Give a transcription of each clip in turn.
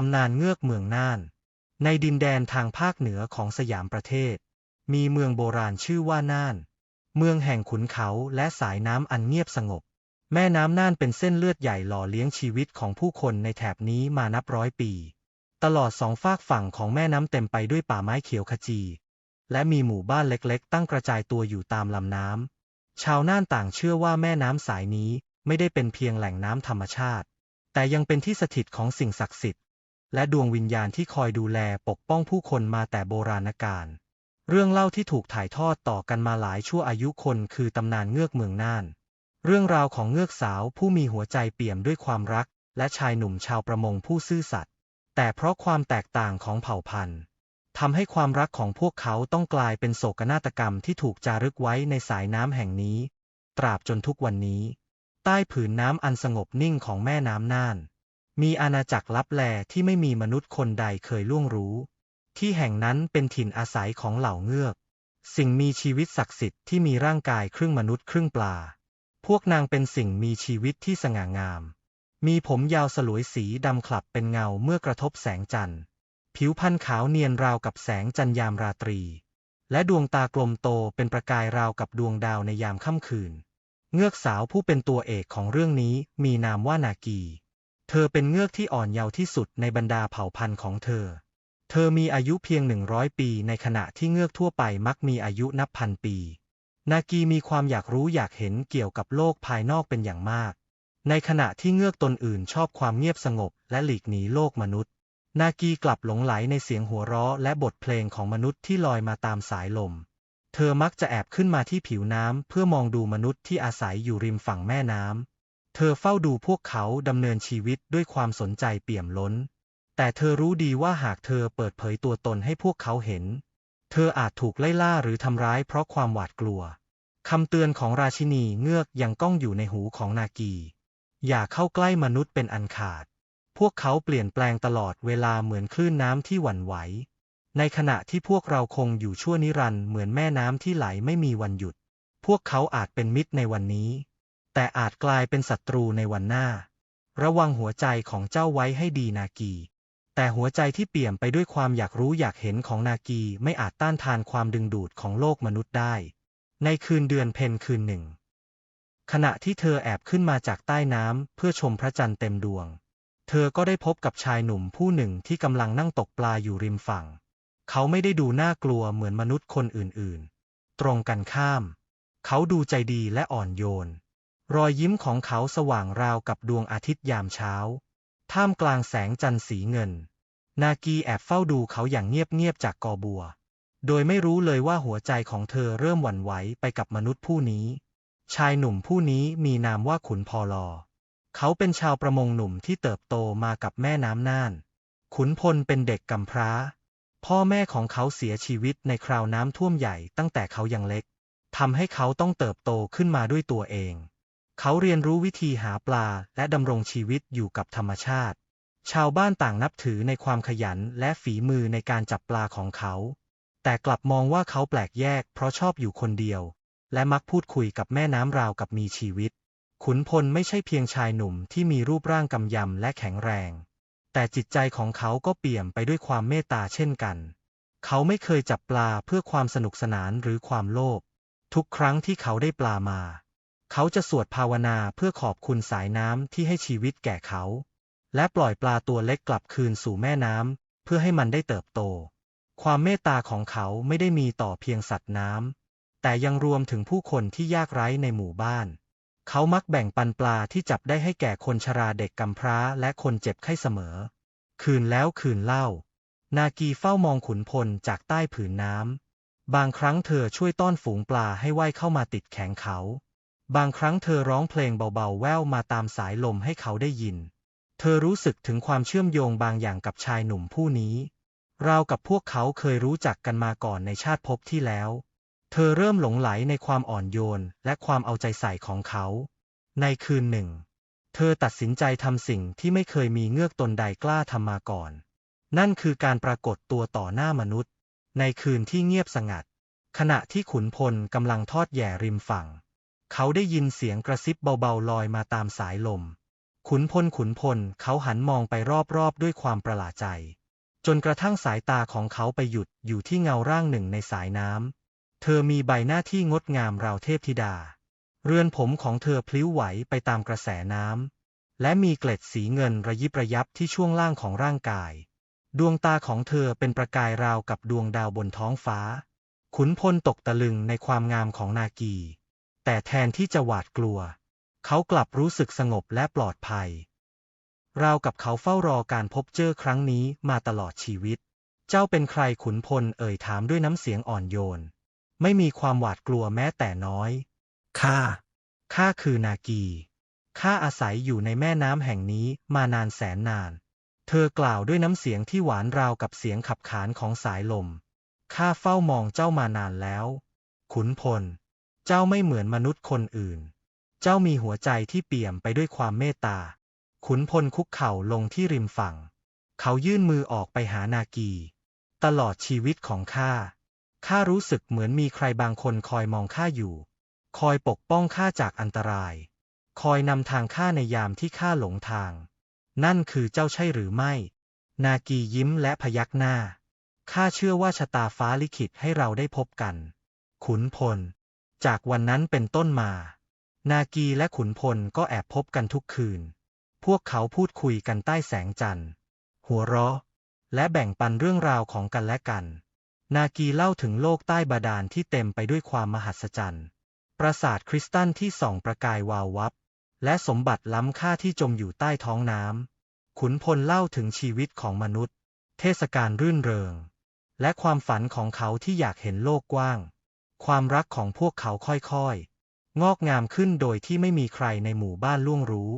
ตำนานเงือกเมืองน่าน ในดินแดนทางภาคเหนือของสยามประเทศ มีเมืองโบราณชื่อว่าน่าน เมืองแห่งขุนเขาและสายน้ำอันเงียบสงบ แม่น้ำน่านเป็นเส้นเลือดใหญ่หล่อเลี้ยงชีวิตของผู้คนในแถบนี้มานับร้อยปี ตลอดสองฝากฝั่งของแม่น้ำเต็มไปด้วยป่าไม้เขียวขจี และมีหมู่บ้านเล็กๆ ตั้งกระจายตัวอยู่ตามลำน้ำชาวน่านต่างเชื่อว่าแม่น้ำสายนี้ไม่ได้เป็นเพียงแหล่งน้ำธรรมชาติแต่ยังเป็นที่สถิตของสิ่งศักดิ์สิทธิ์ และดวงวิญญาณที่คอยดูแลปกป้องผู้คนมาแต่โบราณกาลเรื่องเล่าที่ถูกถ่ายทอดต่อกันมาหลายชั่วอายุคนคือตำนานเงือกเมืองน่าน เรื่องราวของเงือกสาวผู้มีหัวใจเปี่ยมด้วยความรัก และชายหนุ่มชาวประมงผู้ซื่อสัตย์แต่เพราะความแตกต่างของเผ่าพันธุ์ทำให้ความรักของพวกเขาต้องกลายเป็นโศกนาฏกรรมที่ถูกจารึกไว้ในสายน้ำแห่งนี้ ตราบจนทุกวันนี้ ใต้ผืนน้ำอันสงบนิ่งของแม่น้ำน่าน มีอาณาจักรลับแลที่ไม่มีมนุษย์คนใดเคยล่วงรู้ ที่แห่งนั้นเป็นถิ่นอาศัยของเหล่าเงือก สิ่งมีชีวิตศักดิ์สิทธิ์ที่มีร่างกายครึ่งมนุษย์ครึ่งปลา พวกนางเป็นสิ่งมีชีวิตที่สง่างาม มีผมยาวสลวยสีดำคลับเป็นเงาเมื่อกระทบแสงจันทร์ผิวพรรณขาวเนียนราวกับแสงจันทร์ยามราตรี และดวงตากลมโตเป็นประกายราวกับดวงดาวในยามค่ำคืน เงือกสาวผู้เป็นตัวเอกของเรื่องนี้มีนามว่านากี เธอเป็นเงือกที่อ่อนเยาว์ที่สุดในบรรดาเผ่าพันธุ์ของเธอ เธอมีอายุเพียงหนึ่งร้อยปีในขณะที่เงือกทั่วไปมักมีอายุนับพันปี นากีมีความอยากรู้อยากเห็นเกี่ยวกับโลกภายนอกเป็นอย่างมาก ในขณะที่เงือกตนอื่นชอบความเงียบสงบและหลีกหนีโลกมนุษย์ นากีกลับหลงไหลในเสียงหัวเราะและบทเพลงของมนุษย์ที่ลอยมาตามสายลม เธอมักจะแอบขึ้นมาที่ผิวน้ำเพื่อมองดูมนุษย์ที่อาศัยอยู่ริมฝั่งแม่น้ำ เธอเฝ้าดูพวกเขาดำเนินชีวิตด้วยความสนใจเปี่ยมล้น แต่เธอรู้ดีว่าหากเธอเปิดเผยตัวตนให้พวกเขาเห็น เธออาจถูกไล่ล่าหรือทำร้ายเพราะความหวาดกลัวคำเตือนของราชินีเงือกยังก้องอยู่ในหูของนากี อย่าเข้าใกล้มนุษย์เป็นอันขาด พวกเขาเปลี่ยนแปลงตลอดเวลาเหมือนคลื่นน้ำที่หวั่นไหว ในขณะที่พวกเราคงอยู่ชั่วนิรันดร์เหมือนแม่น้ำที่ไหลไม่มีวันหยุด พวกเขาอาจเป็นมิตรในวันนี้ แต่อาจกลายเป็นศัตรูในวันหน้า ระวังหัวใจของเจ้าไว้ให้ดีนากี แต่หัวใจที่เปี่ยมไปด้วยความอยากรู้อยากเห็นของนากีไม่อาจต้านทานความดึงดูดของโลกมนุษย์ได้ ในคืนเดือนเพ็ญคืนหนึ่ง ขณะที่เธอแอบขึ้นมาจากใต้น้ำเพื่อชมพระจันทร์เต็มดวง เธอก็ได้พบกับชายหนุ่มผู้หนึ่งที่กำลังนั่งตกปลาอยู่ริมฝั่ง เขาไม่ได้ดูน่ากลัวเหมือนมนุษย์คนอื่นๆ ตรงกันข้าม เขาดูใจดีและอ่อนโยน รอยยิ้มของเขาสว่างราวกับดวงอาทิตย์ยามเช้า ท่ามกลางแสงจันทร์สีเงิน นากีแอบเฝ้าดูเขาอย่างเงียบๆจากกอบัว โดยไม่รู้เลยว่าหัวใจของเธอเริ่มหวั่นไหวไปกับมนุษย์ผู้นี้ ชายหนุ่มผู้นี้มีนามว่าขุนพอลอ เขาเป็นชาวประมงหนุ่มที่เติบโตมากับแม่น้ำน่าน ขุนพลเป็นเด็กกำพร้า พ่อแม่ของเขาเสียชีวิตในคราวน้ำท่วมใหญ่ตั้งแต่เขายังเล็กทำให้เขาต้องเติบโตขึ้นมาด้วยตัวเอง เขาเรียนรู้วิธีหาปลาและดำรงชีวิตอยู่กับธรรมชาติ ชาวบ้านต่างนับถือในความขยันและฝีมือในการจับปลาของเขา แต่กลับมองว่าเขาแปลกแยกเพราะชอบอยู่คนเดียว และมักพูดคุยกับแม่น้ำราวกับมีชีวิต ขุนพลไม่ใช่เพียงชายหนุ่มที่มีรูปร่างกำยำและแข็งแรง แต่จิตใจของเขาก็เปี่ยมไปด้วยความเมตตาเช่นกัน เขาไม่เคยจับปลาเพื่อความสนุกสนานหรือความโลภ ทุกครั้งที่เขาได้ปลามา เขาจะสวดภาวนาเพื่อขอบคุณสายน้ำที่ให้ชีวิตแก่เขา และปล่อยปลาตัวเล็กกลับคืนสู่แม่น้ำเพื่อให้มันได้เติบโต ความเมตตาของเขาไม่ได้มีต่อเพียงสัตว์น้ำแต่ยังรวมถึงผู้คนที่ยากไร้ในหมู่บ้าน เขามักแบ่งปันปลาที่จับได้ให้แก่คนชราเด็กกำพร้าและคนเจ็บไข้เสมอ คืนแล้วคืนเล่า นากีเฝ้ามองขุนพลจากใต้ผืนน้ำบางครั้งเธอช่วยต้อนฝูงปลาให้ว่ายเข้ามาติดแขงเขา บางครั้งเธอร้องเพลงเบาๆ แว่วมาตามสายลมให้เขาได้ยิน เธอรู้สึกถึงความเชื่อมโยงบางอย่างกับชายหนุ่มผู้นี้ ราวกับพวกเขาเคยรู้จักกันมาก่อนในชาติภพที่แล้ว เธอเริ่มหลงไหลในความอ่อนโยนและความเอาใจใส่ของเขา ในคืนหนึ่ง เธอตัดสินใจทำสิ่งที่ไม่เคยมีเงือกตนใดกล้าทำมาก่อน นั่นคือการปรากฏตัวต่อหน้ามนุษย์ ในคืนที่เงียบสงัด ขณะที่ขุนพลกำลังทอดแย่ริมฝั่ง เขาได้ยินเสียงกระซิบเบาๆลอยมาตามสายลม ขุนพลขุนพลเขาหันมองไปรอบๆด้วยความประหลาดใจ จนกระทั่งสายตาของเขาไปหยุดอยู่ที่เงาร่างหนึ่งในสายน้ำ เธอมีใบหน้าที่งดงามราวเทพธิดา เรือนผมของเธอพลิ้วไหวไปตามกระแสน้ำ และมีเกล็ดสีเงินระยิบระยับที่ช่วงล่างของร่างกาย ดวงตาของเธอเป็นประกายราวกับดวงดาวบนท้องฟ้า ขุนพลตกตะลึงในความงามของนากี แต่แทนที่จะหวาดกลัว เขากลับรู้สึกสงบและปลอดภัย ราวกับเขาเฝ้ารอการพบเจอครั้งนี้มาตลอดชีวิต เจ้าเป็นใครขุนพลเอ่ยถามด้วยน้ำเสียงอ่อนโยน ไม่มีความหวาดกลัวแม้แต่น้อย ข้า ข้าคือนากี ข้าอาศัยอยู่ในแม่น้ำแห่งนี้มานานแสนนาน เธอกล่าวด้วยน้ำเสียงที่หวานราวกับเสียงขับขานของสายลม ข้าเฝ้ามองเจ้ามานานแล้ว ขุนพล เจ้าไม่เหมือนมนุษย์คนอื่น เจ้ามีหัวใจที่เปี่ยมไปด้วยความเมตตา ขุนพลคุกเข่าลงที่ริมฝั่ง เขายื่นมือออกไปหานากี ตลอดชีวิตของข้า ข้ารู้สึกเหมือนมีใครบางคนคอยมองข้าอยู่ คอยปกป้องข้าจากอันตราย คอยนำทางข้าในยามที่ข้าหลงทาง นั่นคือเจ้าใช่หรือไม่ นากียิ้มและพยักหน้า ข้าเชื่อว่าชะตาฟ้าลิขิตให้เราได้พบกัน ขุนพล จากวันนั้นเป็นต้นมา นากีและขุนพลก็แอบพบกันทุกคืน พวกเขาพูดคุยกันใต้แสงจันทร์ หัวเราะ และแบ่งปันเรื่องราวของกันและกัน นากีเล่าถึงโลกใต้บาดาลที่เต็มไปด้วยความมหัศจรรย์ ปราสาทคริสตัลที่ส่องประกายวาววับ และสมบัติล้ำค่าที่จมอยู่ใต้ท้องน้ำ ขุนพลเล่าถึงชีวิตของมนุษย์ เทศกาลรื่นเริง และความฝันของเขาที่อยากเห็นโลกกว้าง ความรักของพวกเขาค่อยๆ งอกงามขึ้นโดยที่ไม่มีใครในหมู่บ้านล่วงรู้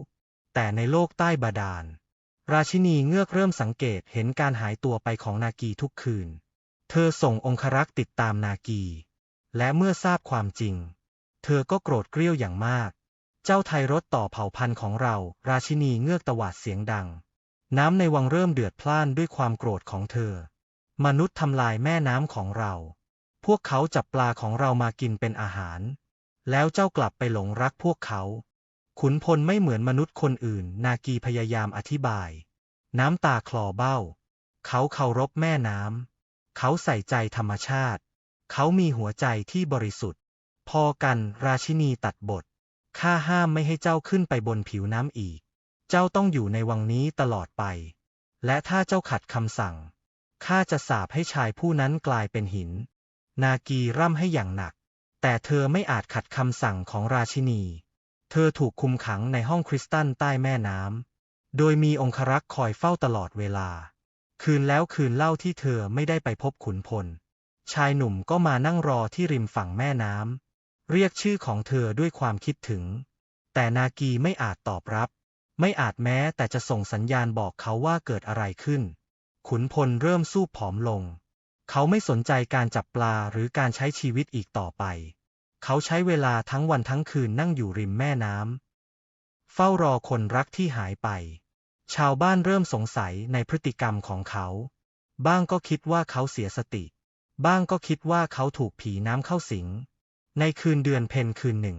แต่ในโลกใต้บาดาล ราชินีเงือกเริ่มสังเกตเห็นการหายตัวไปของนากีทุกคืน เธอส่งองครักษ์ติดตามนากี และเมื่อทราบความจริง เธอก็โกรธเกรี้ยวอย่างมาก เจ้าไทยรถต่อเผ่าพันธุ์ของเรา ราชินีเงือกตวาดเสียงดัง น้ำในวังเริ่มเดือดพล่านด้วยความโกรธของเธอ มนุษย์ทำลายแม่น้ำของเรา วกเขาจับปลาของเรามากินเป็นอาหาร แล้วเจ้ากลับไปหลงรักพวกเขา ขุนพลไม่เหมือนมนุษย์คนอื่น นากีพยายามอธิบาย น้ำตาคลอเบ้า เขาเคารพแม่น้ำ เขาใส่ใจธรรมชาติ เขามีหัวใจที่บริสุทธิ์ พอกันราชินีตัดบท ข้าห้ามไม่ให้เจ้าขึ้นไปบนผิวน้ำอีก เจ้าต้องอยู่ในวังนี้ตลอดไป และถ้าเจ้าขัดคำสั่งข้าจะสาปให้ชายผู้นั้นกลายเป็นหิน นากีร่ำให้อย่างหนัก แต่เธอไม่อาจขัดคำสั่งของราชินี เธอถูกคุมขังในห้องคริสตัลใต้แม่น้ำ โดยมีองครักษ์คอยเฝ้าตลอดเวลา คืนแล้วคืนเล่าที่เธอไม่ได้ไปพบขุนพล ชายหนุ่มก็มานั่งรอที่ริมฝั่งแม่น้ำ เรียกชื่อของเธอด้วยความคิดถึง แต่นากีไม่อาจตอบรับ ไม่อาจแม้แต่จะส่งสัญญาณบอกเขาว่าเกิดอะไรขึ้น ขุนพลเริ่มสู้ผอมลง เขาไม่สนใจการจับปลาหรือการใช้ชีวิตอีกต่อไป เขาใช้เวลาทั้งวันทั้งคืนนั่งอยู่ริมแม่น้ำ เฝ้ารอคนรักที่หายไป ชาวบ้านเริ่มสงสัยในพฤติกรรมของเขา บ้างก็คิดว่าเขาเสียสติ บ้างก็คิดว่าเขาถูกผีน้ำเข้าสิง ในคืนเดือนเพ็ญคืนหนึ่ง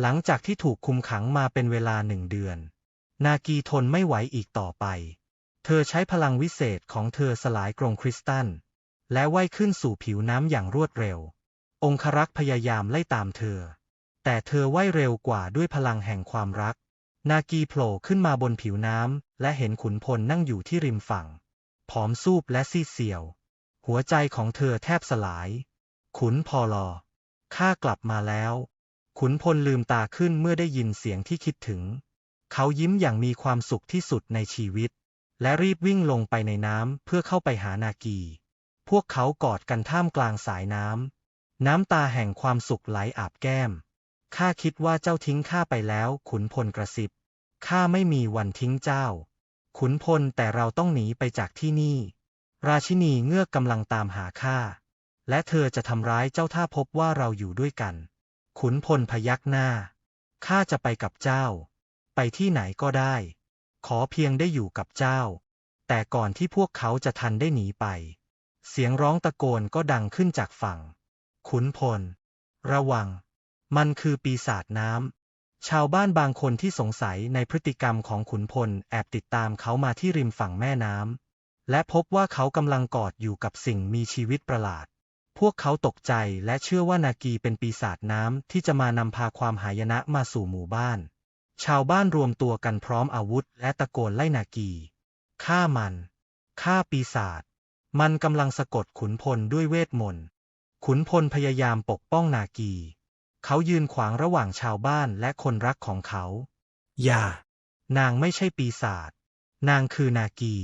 หลังจากที่ถูกคุมขังมาเป็นเวลาหนึ่งเดือน นากีทนไม่ไหวอีกต่อไป เธอใช้พลังวิเศษของเธอสลายกรงคริสตัล และว่ายขึ้นสู่ผิวน้ำอย่างรวดเร็ว องครักษ์พยายามไล่ตามเธอ แต่เธอว่ายเร็วกว่าด้วยพลังแห่งความรัก นากีโผล่ขึ้นมาบนผิวน้ำและเห็นขุนพลนั่งอยู่ที่ริมฝั่ง ผอมซูบและซีดเซียว หัวใจของเธอแทบสลาย ขุนพอลอข้ากลับมาแล้ว ขุนพลลืมตาขึ้นเมื่อได้ยินเสียงที่คิดถึง เขายิ้มอย่างมีความสุขที่สุดในชีวิต และรีบวิ่งลงไปในน้ำเพื่อเข้าไปหานากี พวกเขากอดกันท่ามกลางสายน้ำ น้ำตาแห่งความสุขไหลอาบแก้ม ข้าคิดว่าเจ้าทิ้งข้าไปแล้ว ขุนพลกระซิบ ข้าไม่มีวันทิ้งเจ้า ขุนพลแต่เราต้องหนีไปจากที่นี่ ราชินีเงือกกำลังตามหาข้า และเธอจะทำร้ายเจ้าถ้าพบว่าเราอยู่ด้วยกัน ขุนพลพยักหน้า ข้าจะไปกับเจ้า ไปที่ไหนก็ได้ ขอเพียงได้อยู่กับเจ้า แต่ก่อนที่พวกเขาจะทันได้หนีไป เสียงร้องตะโกนก็ดังขึ้นจากฝั่ง ขุนพล ระวัง มันคือปีศาจน้ำ ชาวบ้านบางคนที่สงสัยในพฤติกรรมของขุนพลแอบติดตามเขามาที่ริมฝั่งแม่น้ำ และพบว่าเขากำลังกอดอยู่กับสิ่งมีชีวิตประหลาด พวกเขาตกใจและเชื่อว่านากีเป็นปีศาจน้ำที่จะมานำพาความหายนะมาสู่หมู่บ้าน ชาวบ้านรวมตัวกันพร้อมอาวุธและตะโกนไล่นากี ฆ่ามัน ฆ่าปีศาจ มันกำลังสะกดขุนพลด้วยเวทมนต์ ขุนพลพยายามปกป้องนากี เขายืนขวางระหว่างชาวบ้านและคนรักของเขา อย่า นางไม่ใช่ปีศาจ นางคือนากี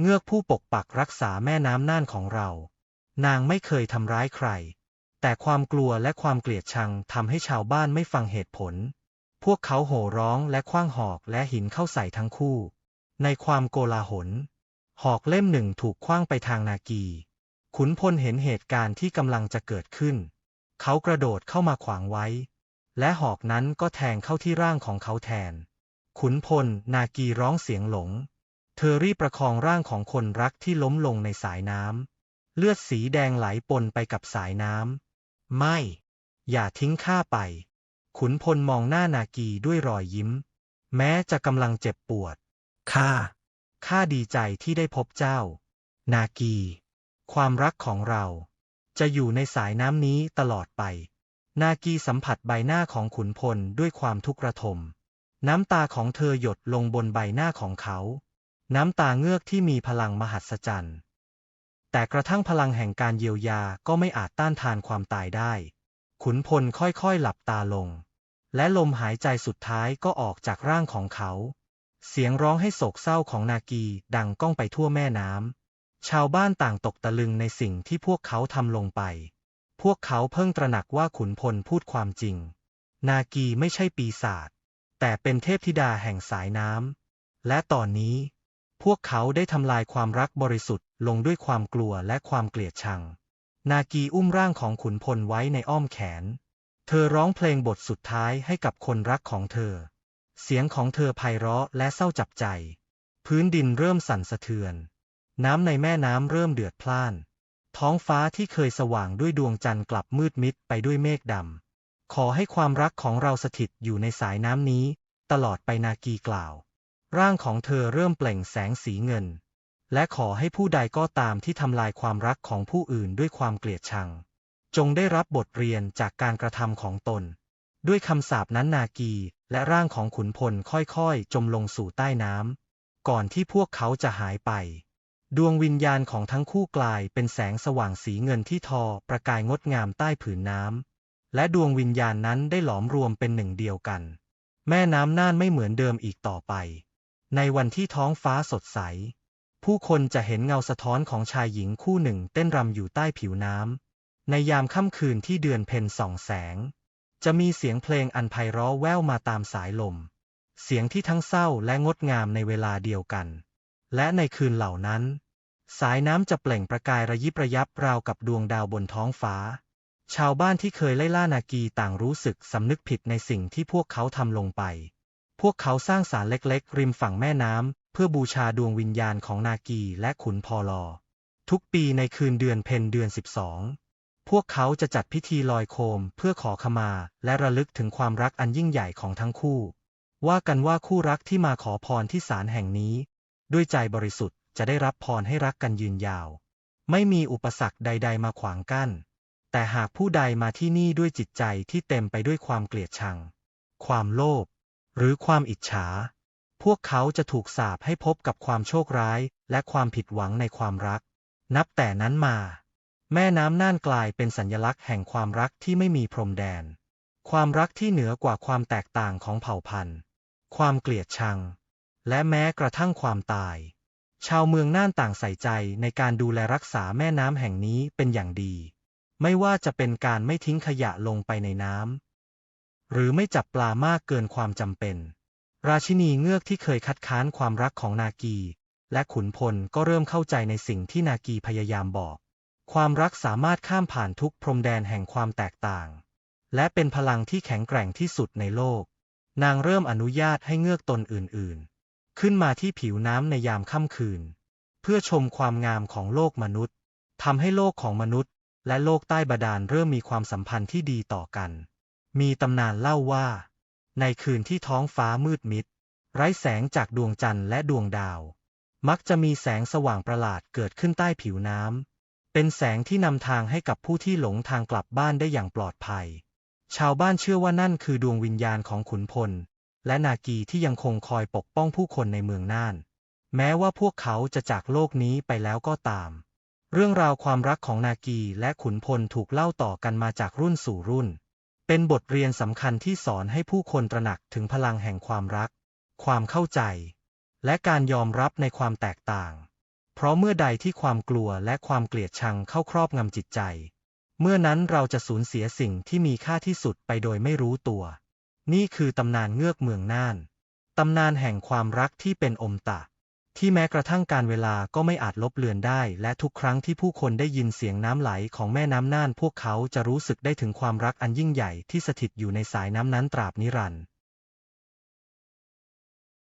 เงือกผู้ปกปักรักษาแม่น้ำน่านของเรา นางไม่เคยทำร้ายใคร แต่ความกลัวและความเกลียดชังทำให้ชาวบ้านไม่ฟังเหตุผล พวกเขาโห่ร้องและคว้างหอกและหินเข้าใส่ทั้งคู่ ในความโกลาหล หอกเล่มหนึ่งถูกคว้างไปทางนากี ขุนพลเห็นเหตุการณ์ที่กำลังจะเกิดขึ้น เขากระโดดเข้ามาขวางไว้ และหอกนั้นก็แทงเข้าที่ร่างของเขาแทน ขุนพลนากีร้องเสียงหลง เธอรีบประคองร่างของคนรักที่ล้มลงในสายน้ำ เลือดสีแดงไหลปนไปกับสายน้ำ ไม่ อย่าทิ้งข้าไป ขุนพลมองหน้านากีด้วยรอยยิ้ม แม้จะกำลังเจ็บปวด ข้า ข้าดีใจที่ได้พบเจ้า นากี ความรักของเรา จะอยู่ในสายน้ำนี้ตลอดไป นากีสัมผัสใบหน้าของขุนพลด้วยความทุกข์ระทม น้ำตาของเธอหยดลงบนใบหน้าของเขา น้ำตาเงือกที่มีพลังมหัศจรรย์ แต่กระทั่งพลังแห่งการเยียวยาก็ไม่อาจต้านทานความตายได้ ขุนพลค่อยๆหลับตาลง และลมหายใจสุดท้ายก็ออกจากร่างของเขา เสียงร้องให้โศกเศร้าของนากีดังก้องไปทั่วแม่น้ำ ชาวบ้านต่างตกตะลึงในสิ่งที่พวกเขาทำลงไป พวกเขาเพิ่งตระหนักว่าขุนพลพูดความจริง นากีไม่ใช่ปีศาจ แต่เป็นเทพธิดาแห่งสายน้ำ และตอนนี้ พวกเขาได้ทำลายความรักบริสุทธิ์ลงด้วยความกลัวและความเกลียดชัง นากีอุ้มร่างของขุนพลไว้ในอ้อมแขน เธอร้องเพลงบทสุดท้ายให้กับคนรักของเธอ เสียงของเธอไพเราะและเศร้าจับใจ พื้นดินเริ่มสั่นสะเทือน น้ำในแม่น้ำเริ่มเดือดพล่าน ท้องฟ้าที่เคยสว่างด้วยดวงจันทร์กลับมืดมิดไปด้วยเมฆดำ ขอให้ความรักของเราสถิตอยู่ในสายน้ำนี้ ตลอดไปนากีกล่าว ร่างของเธอเริ่มเปล่งแสงสีเงิน และขอให้ผู้ใดก็ตามที่ทำลายความรักของผู้อื่นด้วยความเกลียดชัง จงได้รับบทเรียนจากการกระทำของตนด้วยคำสาปนั้นนากี และร่างของขุนพลค่อยๆ จมลงสู่ใต้น้ำก่อนที่พวกเขาจะหายไป ดวงวิญญาณของทั้งคู่กลายเป็นแสงสว่างสีเงินที่ทอประกายงดงามใต้ผืนน้ำและดวงวิญญาณนั้นได้หลอมรวมเป็นหนึ่งเดียวกัน แม่น้ำน่านไม่เหมือนเดิมอีกต่อไป ในวันที่ท้องฟ้าสดใส ผู้คนจะเห็นเงาสะท้อนของชายหญิงคู่หนึ่งเต้นรำอยู่ใต้ผิวน้ำในยามค่ำคืนที่เดือนเพ็ญส่องแสง จะมีเสียงเพลงอันไพเราะแว่วมาตามสายลม เสียงที่ทั้งเศร้าและงดงามในเวลาเดียวกัน และในคืนเหล่านั้น สายน้ำจะเปล่งประกายระยิบระยับราวกับดวงดาวบนท้องฟ้า ชาวบ้านที่เคยไล่ล่านากีต่างรู้สึกสำนึกผิดในสิ่งที่พวกเขาทำลงไป พวกเขาสร้างศาลเล็กๆ ริมฝั่งแม่น้ำเพื่อบูชาดวงวิญญาณของนากีและขุนพอลอ ทุกปีในคืนเดือนเพ็ญเดือน12 พวกเขาจะจัดพิธีลอยโคมเพื่อขอขมา และระลึกถึงความรักอันยิ่งใหญ่ของทั้งคู่ ว่ากันว่าคู่รักที่มาขอพรที่ศาลแห่งนี้ ด้วยใจบริสุทธิ์จะได้รับพรให้รักกันยืนยาว ไม่มีอุปสรรคใด ๆ มาขวางกั้น แต่หากผู้ใดมาที่นี่ด้วยจิตใจที่เต็มไปด้วยความเกลียดชัง ความโลภหรือความอิจฉา พวกเขาจะถูกสาปให้พบกับความโชคร้าย และความผิดหวังในความรัก นับแต่นั้นมา แม่น้ำน่านกลายเป็นสัญลักษณ์แห่งความรักที่ไม่มีพรมแดน ความรักที่เหนือกว่าความแตกต่างของเผ่าพันธุ์ ความเกลียดชัง และแม้กระทั่งความตาย ชาวเมืองน่านต่างใส่ใจในการดูแลรักษาแม่น้ำแห่งนี้เป็นอย่างดี ไม่ว่าจะเป็นการไม่ทิ้งขยะลงไปในน้ำหรือไม่จับปลามากเกินความจำเป็น ราชินีเงือกที่เคยคัดค้านความรักของนากี และขุนพลก็เริ่มเข้าใจในสิ่งที่นากีพยายามบอก ความรักสามารถข้ามผ่านทุกพรมแดนแห่งความแตกต่าง และเป็นพลังที่แข็งแกร่งที่สุดในโลก นางเริ่มอนุญาตให้เงือกตนอื่นๆ ขึ้นมาที่ผิวน้ำในยามค่ำคืน เพื่อชมความงามของโลกมนุษย์ทำให้โลกของมนุษย์ และโลกใต้บาดาลเริ่มมีความสัมพันธ์ที่ดีต่อกัน มีตำนานเล่าว่า ในคืนที่ท้องฟ้ามืดมิด ไร้แสงจากดวงจันทร์และดวงดาว มักจะมีแสงสว่างประหลาดเกิดขึ้นใต้ผิวน้ำ เป็นแสงที่นำทางให้กับผู้ที่หลงทางกลับบ้านได้อย่างปลอดภัย ชาวบ้านเชื่อว่านั่นคือดวงวิญญาณของขุนพล และนากีที่ยังคงคอยปกป้องผู้คนในเมืองน่าน แม้ว่าพวกเขาจะจากโลกนี้ไปแล้วก็ตาม เรื่องราวความรักของนากีและขุนพลถูกเล่าต่อกันมาจากรุ่นสู่รุ่น เป็นบทเรียนสำคัญที่สอนให้ผู้คนตระหนักถึงพลังแห่งความรัก ความเข้าใจ และการยอมรับในความแตกต่าง เพราะเมื่อใดที่ความกลัวและความเกลียดชังเข้าครอบงำจิตใจ เมื่อนั้นเราจะสูญเสียสิ่งที่มีค่าที่สุดไปโดยไม่รู้ตัว นี่คือตำนานเงือกเมืองน่าน ตำนานแห่งความรักที่เป็นอมตะ ที่แม้กระทั่งการเวลาก็ไม่อาจลบเลือนได้ และทุกครั้งที่ผู้คนได้ยินเสียงน้ำไหลของแม่น้ำน่าน พวกเขาจะรู้สึกได้ถึงความรักอันยิ่งใหญ่ที่สถิตอยู่ในสายน้ำนั้นตราบนิรันดร์